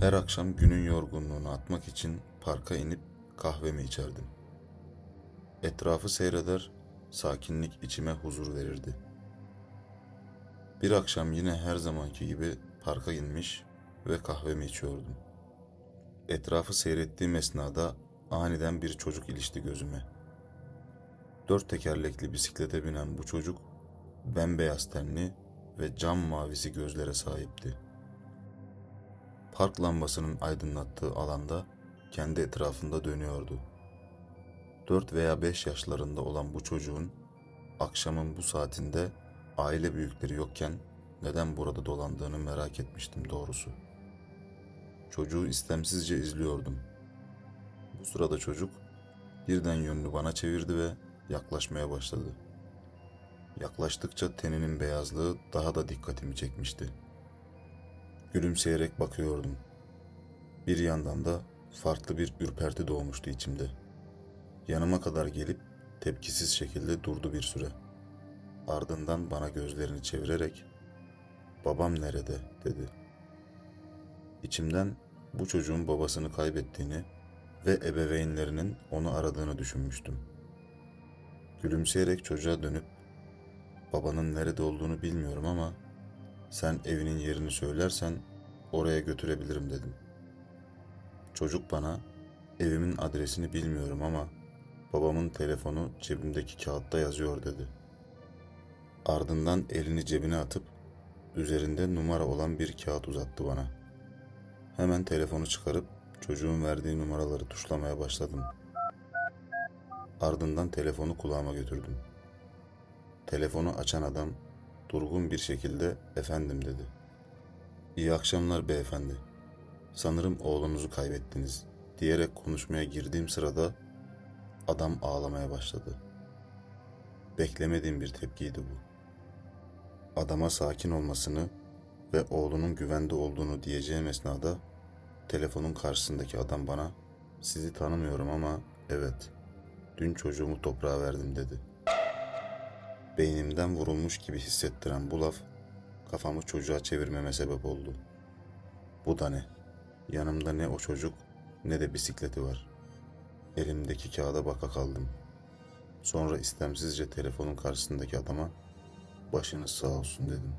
Her akşam günün yorgunluğunu atmak için parka inip kahvemi içerdim. Etrafı seyreder, sakinlik içime huzur verirdi. Bir akşam yine her zamanki gibi parka inmiş ve kahvemi içiyordum. Etrafı seyrettiğim esnada aniden bir çocuk ilişti gözüme. Dört tekerlekli bisiklete binen bu çocuk bembeyaz tenli ve cam mavisi gözlere sahipti. Park lambasının aydınlattığı alanda kendi etrafında dönüyordu. Dört veya beş yaşlarında olan bu çocuğun akşamın bu saatinde aile büyükleri yokken neden burada dolandığını merak etmiştim doğrusu. Çocuğu istemsizce izliyordum. Bu sırada çocuk birden yönünü bana çevirdi ve yaklaşmaya başladı. Yaklaştıkça teninin beyazlığı daha da dikkatimi çekmişti. Gülümseyerek bakıyordum. Bir yandan da farklı bir ürperti doğmuştu içimde. Yanıma kadar gelip tepkisiz şekilde durdu bir süre. Ardından bana gözlerini çevirerek "Babam nerede?" dedi. İçimden bu çocuğun babasını kaybettiğini ve ebeveynlerinin onu aradığını düşünmüştüm. Gülümseyerek çocuğa dönüp "Babanın nerede olduğunu bilmiyorum ama sen evinin yerini söylersen oraya götürebilirim dedim. Çocuk bana evimin adresini bilmiyorum ama babamın telefonu cebimdeki kağıtta yazıyor dedi. Ardından elini cebine atıp üzerinde numara olan bir kağıt uzattı bana. Hemen telefonu çıkarıp çocuğun verdiği numaraları tuşlamaya başladım. Ardından telefonu kulağıma götürdüm. Telefonu açan adam durgun bir şekilde efendim dedi. İyi akşamlar beyefendi. Sanırım oğlunuzu kaybettiniz diyerek konuşmaya girdiğim sırada adam ağlamaya başladı. Beklemediğim bir tepkiydi bu. Adama sakin olmasını ve oğlunun güvende olduğunu diyeceğim esnada telefonun karşısındaki adam bana sizi tanımıyorum ama evet dün çocuğumu toprağa verdim dedi. Beynimden vurulmuş gibi hissettiren bu laf kafamı çocuğa çevirmeme sebep oldu. Bu da ne? Yanımda ne o çocuk ne de bisikleti var. Elimdeki kağıda baka kaldım. Sonra istemsizce telefonun karşısındaki adama başınız sağ olsun dedim.